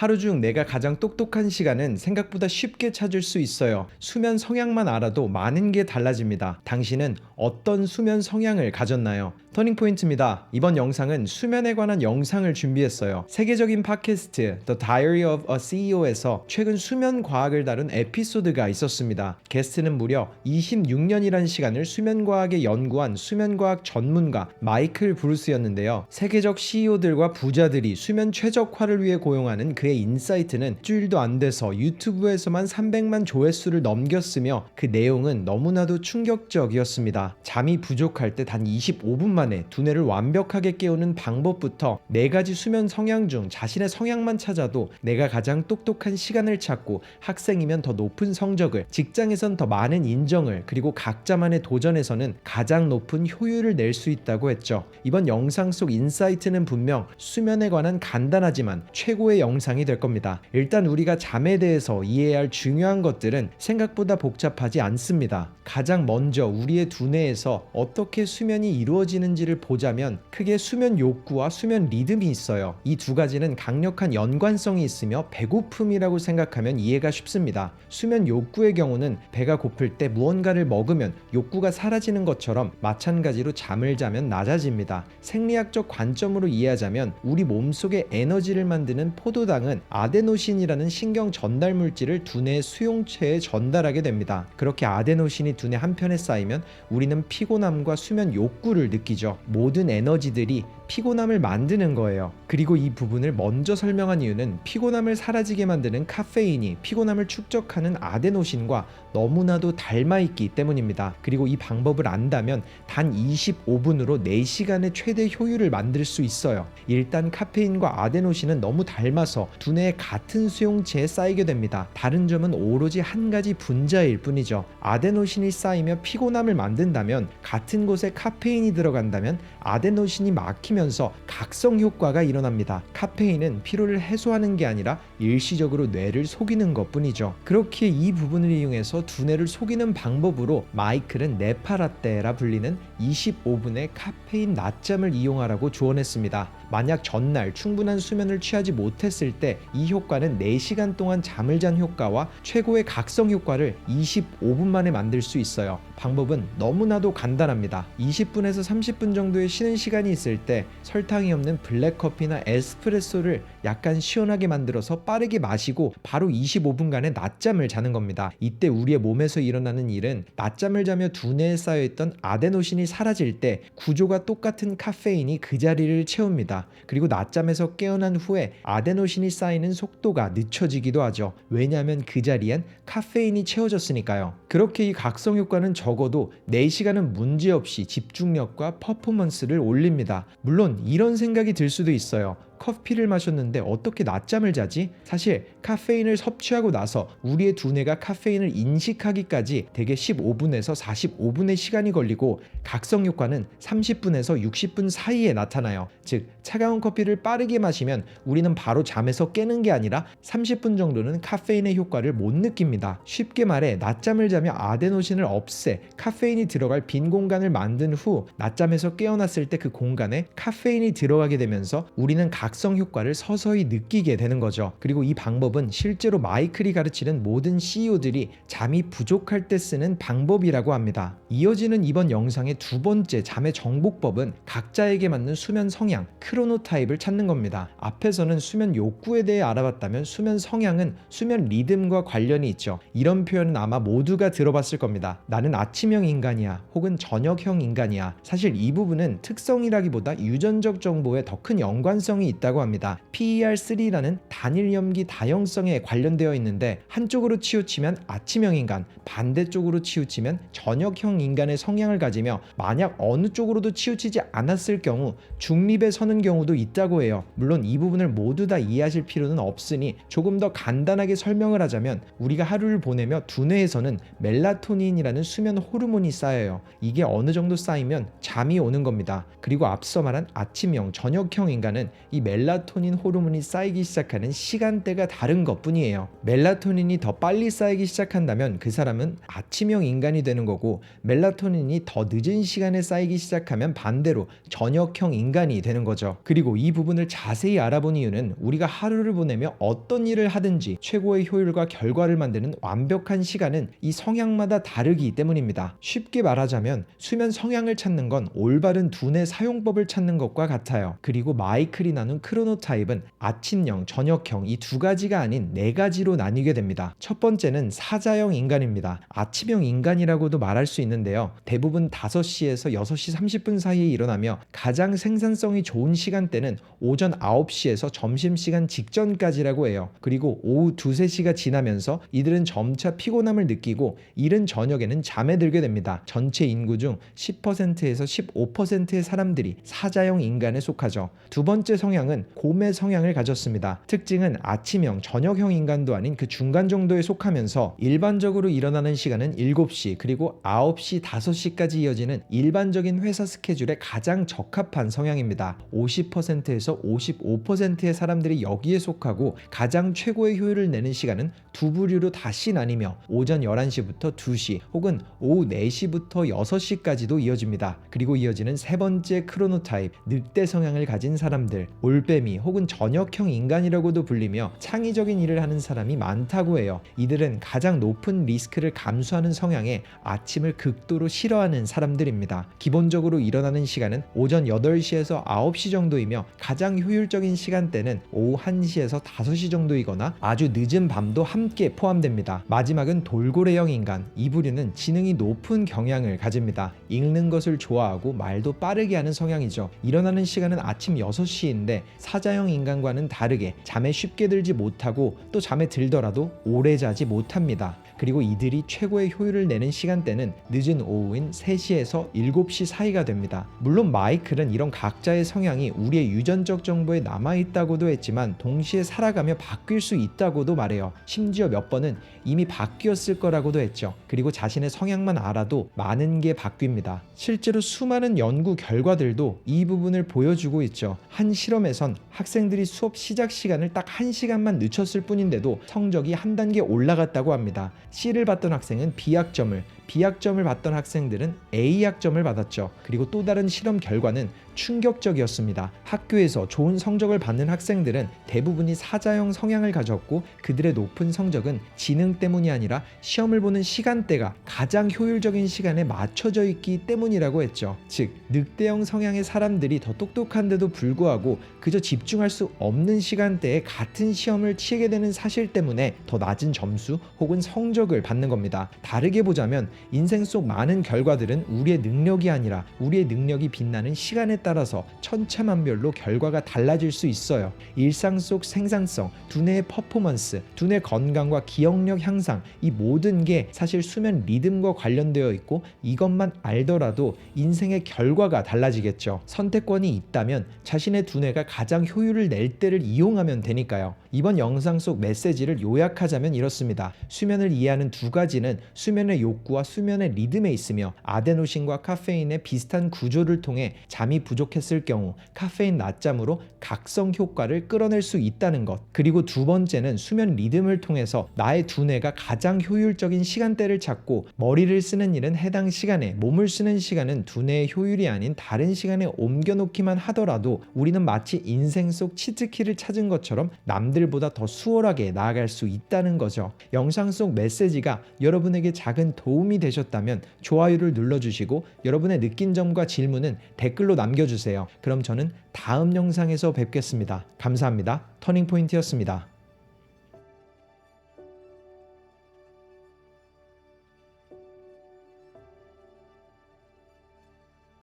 하루 중 내가 가장 똑똑한 시간은 생각보다 쉽게 찾을 수 있어요. 수면 성향만 알아도 많은 게 달라집니다. 당신은 어떤 수면 성향을 가졌나요? 터닝 포인트입니다. 이번 영상은 수면에 관한 영상을 준비했어요. 세계적인 팟캐스트 The Diary of a CEO에서 최근 수면 과학을 다룬 에피소드가 있었습니다. 게스트는 무려 26년이라는 시간을 수면 과학에 연구한 수면 과학 전문가 마이클 브루스였는데요. 세계적 CEO들과 부자들이 수면 최적화를 위해 고용하는 그의 인사이트는 일주일도 안 돼서 유튜브에서만 300만 조회수를 넘겼으며 그 내용은 너무나도 충격적이었습니다. 잠이 부족할 때 단 25분 만에 두뇌를 완벽하게 깨우는 방법부터 네 가지 수면 성향 중 자신의 성향만 찾아도 내가 가장 똑똑한 시간을 찾고 학생이면 더 높은 성적을 직장에선 더 많은 인정을 그리고 각자만의 도전에서는 가장 높은 효율을 낼 수 있다고 했죠. 이번 영상 속 인사이트는 분명 수면에 관한 간단하지만 최고의 영상이 될 겁니다. 일단 우리가 잠에 대해서 이해해야 할 중요한 것들은 생각보다 복잡하지 않습니다. 가장 먼저 우리의 두뇌에서 어떻게 수면이 이루어지는 지를 보자면 크게 수면 욕구와 수면 리듬이 있어요. 이 두 가지는 강력한 연관성이 있으며 배고픔이라고 생각하면 이해가 쉽습니다. 수면 욕구의 경우는 배가 고플 때 무언가를 먹으면 욕구가 사라지는 것처럼 마찬가지로 잠을 자면 낮아집니다. 생리학적 관점으로 이해하자면 우리 몸속에 에너지를 만드는 포도당은 아데노신이라는 신경 전달 물질을 두뇌 수용체에 전달하게 됩니다. 그렇게 아데노신이 두뇌 한편에 쌓이면 우리는 피곤함과 수면 욕구를 느끼죠. 모든 에너지들이 피곤함을 만드는 거예요. 그리고 이 부분을 먼저 설명한 이유는 피곤함을 사라지게 만드는 카페인이 피곤함을 축적하는 아데노신과 너무나도 닮아 있기 때문입니다. 그리고 이 방법을 안다면 단 25분으로 4시간의 최대 효율을 만들 수 있어요. 일단 카페인과 아데노신은 너무 닮아서 두뇌의 같은 수용체에 쌓이게 됩니다. 다른 점은 오로지 한 가지 분자일 뿐이죠. 아데노신이 쌓이며 피곤함을 만든다면 같은 곳에 카페인이 들어간다 면 아데노신이 막히면서 각성 효과가 일어납니다. 카페인은 피로를 해소하는 게 아니라 일시적으로 뇌를 속이는 것 뿐이죠. 그렇게 이 부분을 이용해서 두뇌를 속이는 방법으로 마이클은 네파라떼라 불리는 25분의 카페인 낮잠을 이용하라고 조언했습니다. 만약 전날 충분한 수면을 취하지 못했을 때 이 효과는 4시간 동안 잠을 잔 효과와 최고의 각성 효과를 25분 만에 만들 수 있어요. 방법은 너무나도 간단합니다. 20분에서 30분 정도의 쉬는 시간이 있을 때 설탕이 없는 블랙커피나 에스프레소를 약간 시원하게 만들어서 빠르게 마시고 바로 25분간의 낮잠을 자는 겁니다. 이때 우리의 몸에서 일어나는 일은 낮잠을 자며 두뇌에 쌓여있던 아데노신이 사라질 때 구조가 똑같은 카페인이 그 자리를 채웁니다. 그리고 낮잠에서 깨어난 후에 아데노신이 쌓이는 속도가 늦춰지기도 하죠. 왜냐하면 그 자리엔 카페인이 채워졌으니까요. 그렇게 이 각성 효과는 적어도 4시간은 문제없이 집중력과 퍼포먼스 를 올립니다. 물론 이런 생각이 들 수도 있어요. 커피를 마셨는데 어떻게 낮잠을 자지? 사실 카페인을 섭취하고 나서 우리의 두뇌가 카페인을 인식하기까지 대개 15분에서 45분의 시간이 걸리고 각성 효과는 30분에서 60분 사이에 나타나요. 즉 차가운 커피를 빠르게 마시면 우리는 바로 잠에서 깨는 게 아니라 30분 정도는 카페인의 효과를 못 느낍니다. 쉽게 말해 낮잠을 자며 아데노신을 없애 카페인이 들어갈 빈 공간을 만든 후 낮잠에서 깨어났을 때 그 공간에 카페인이 들어가게 되면서 우리는 각성 효과를 서서히 느끼게 되는 거죠. 그리고 이 방법은 실제로 마이클이 가르치는 모든 CEO들이 잠이 부족할 때 쓰는 방법이라고 합니다. 이어지는 이번 영상의 두 번째 잠의 정복법은 각자에게 맞는 수면 성향, 크로노타입을 찾는 겁니다. 앞에서는 수면 욕구에 대해 알아봤다면 수면 성향은 수면 리듬과 관련이 있죠. 이런 표현은 아마 모두가 들어봤을 겁니다. 나는 아침형 인간이야 혹은 저녁형 인간이야. 사실 이 부분은 특성이라기보다 유전적 정보에 더 큰 연관성이 있다고 합니다. PER3라는 단일 염기 다형성에 관련되어 있는데 한쪽으로 치우치면 아침형 인간, 반대쪽으로 치우치면 저녁형 인간의 성향을 가지며 만약 어느 쪽으로도 치우치지 않았을 경우 중립에 서는 경우도 있다고 해요. 물론 이 부분을 모두 다 이해하실 필요는 없으니 조금 더 간단하게 설명을 하자면 우리가 하루를 보내며 두뇌에서는 멜라토닌이라는 수면 호르몬이 쌓여요. 이게 어느 정도 쌓이면 잠이 오는 겁니다. 그리고 앞서 말한 아침형, 저녁형 인간은 이 멜라토닌 호르몬이 쌓이기 시작하는 시간대가 다른 것 뿐이에요. 멜라토닌이 더 빨리 쌓이기 시작한다면 그 사람은 아침형 인간이 되는 거고 멜라토닌이 더 늦은 시간에 쌓이기 시작하면 반대로 저녁형 인간이 되는 거죠. 그리고 이 부분을 자세히 알아본 이유는 우리가 하루를 보내며 어떤 일을 하든지 최고의 효율과 결과를 만드는 완벽한 시간은 이 성향마다 다르기 때문입니다. 쉽게 말하자면 수면 성향을 찾는 건 올바른 두뇌 사용법을 찾는 것과 같아요. 그리고 마이클이 나눈 크로노타입은 아침형, 저녁형 이 두 가지가 아닌 네 가지로 나뉘게 됩니다. 첫 번째는 사자형 인간입니다. 아침형 인간이라고도 말할 수 있는데요. 대부분 5시에서 6시 30분 사이에 일어나며 가장 생산성이 좋은 시간대는 오전 9시에서 점심시간 직전까지라고 해요. 그리고 오후 2, 3시가 지나면서 이들은 점차 피곤함을 느끼고 이른 저녁에는 잠에 들게 됩니다. 전체 인구 중 10%에서 15%의 사람들이 사자형 인간에 속하죠. 두 번째 성향은 곰의 성향을 가졌습니다. 특징은 아침형, 저녁형 인간도 아닌 그 중간 정도에 속하면서 일반적으로 일어나는 시간은 7시 그리고 9시, 5시까지 이어지는 일반적인 회사 스케줄에 가장 적합한 성향입니다. 50%에서 55%의 사람들이 여기에 속하고 가장 최고의 효율을 내는 시간은 두 부류로 다시 나뉘며 오전 11시부터 2시 혹은 오후 4시부터 6시까지도 이어집니다. 그리고 이어지는 세 번째 크로노타입 늑대 성향을 가진 사람들 올빼미 혹은 저녁형 인간이라고도 불리며 창의적인 일을 하는 사람이 많다고 해요. 이들은 가장 높은 리스크를 감수하는 성향에 아침을 극도로 싫어하는 사람들입니다. 기본적으로 일어나는 시간은 오전 8시에서 9시 정도이며 가장 효율적인 시간대는 오후 1시에서 5시 정도이거나 아주 늦은 밤도 함께 포함됩니다. 마지막은 돌고래형 인간. 이 부류는 지능이 높은 경향을 가집니다. 읽는 것을 좋아하고 말도 빠르게 하는 성향이죠. 일어나는 시간은 아침 6시인데 사자형 인간과는 다르게 잠에 쉽게 들지 못하고 또 잠에 들더라도 오래 자지 못합니다. 그리고 이들이 최고의 효율을 내는 시간대는 늦은 오후인 3시에서 7시 사이가 됩니다. 물론 마이클은 이런 각자의 성향이 우리의 유전적 정보에 남아있다고도 했지만 동시에 살아가며 바뀔 수 있다고도 말해요. 심지어 몇 번은 이미 바뀌었을 거라고도 했죠. 그리고 자신의 성향만 알아도 많은 게 바뀝니다. 실제로 수많은 연구 결과들도 이 부분을 보여주고 있죠. 한 실험에선 학생들이 수업 시작 시간을 딱 1시간만 늦췄을 뿐인데도 성적이 한 단계 올라갔다고 합니다. C를 받던 학생은 B학점을, B학점을 받던 학생들은 A학점을 받았죠. 그리고 또 다른 실험 결과는 충격적이었습니다. 학교에서 좋은 성적을 받는 학생들은 대부분이 사자형 성향을 가졌고 그들의 높은 성적은 지능 때문이 아니라 시험을 보는 시간대가 가장 효율적인 시간에 맞춰져 있기 때문이라고 했죠. 즉, 늑대형 성향의 사람들이 더 똑똑한데도 불구하고 그저 집중할 수 없는 시간대에 같은 시험을 치게 되는 사실 때문에 더 낮은 점수 혹은 성적을 받는 겁니다. 다르게 보자면 인생 속 많은 결과들은 우리의 능력이 아니라 우리의 능력이 빛나는 시간에 따라서 천차만별로 결과가 달라질 수 있어요. 일상 속 생산성, 두뇌의 퍼포먼스, 두뇌 건강과 기억력 향상 이 모든 게 사실 수면 리듬과 관련되어 있고 이것만 알더라도 인생의 결과가 달라지겠죠. 선택권이 있다면 자신의 두뇌가 가장 효율을 낼 때를 이용하면 되니까요. 이번 영상 속 메시지를 요약하자면 이렇습니다. 수면을 이해하는 두 가지는 수면의 욕구와 수면의 리듬에 있으며 아데노신과 카페인의 비슷한 구조를 통해 잠이 부족했을 경우 카페인 낮잠으로 각성 효과를 끌어낼 수 있다는 것. 그리고 두 번째는 수면 리듬을 통해서 나의 두뇌가 가장 효율적인 시간대를 찾고 머리를 쓰는 일은 해당 시간에 몸을 쓰는 시간은 두뇌의 효율이 아닌 다른 시간에 옮겨놓기만 하더라도 우리는 마치 인생 속 치트키를 찾은 것처럼 남들보다 더 수월하게 나아갈 수 있다는 거죠. 영상 속 메시지가 여러분에게 작은 도움이 되셨다면 좋아요를 눌러주시고 여러분의 느낀 점과 질문은 댓글로 남겨주세요. 그럼 저는 다음 영상에서 뵙겠습니다. 감사합니다. 터닝포인트였습니다.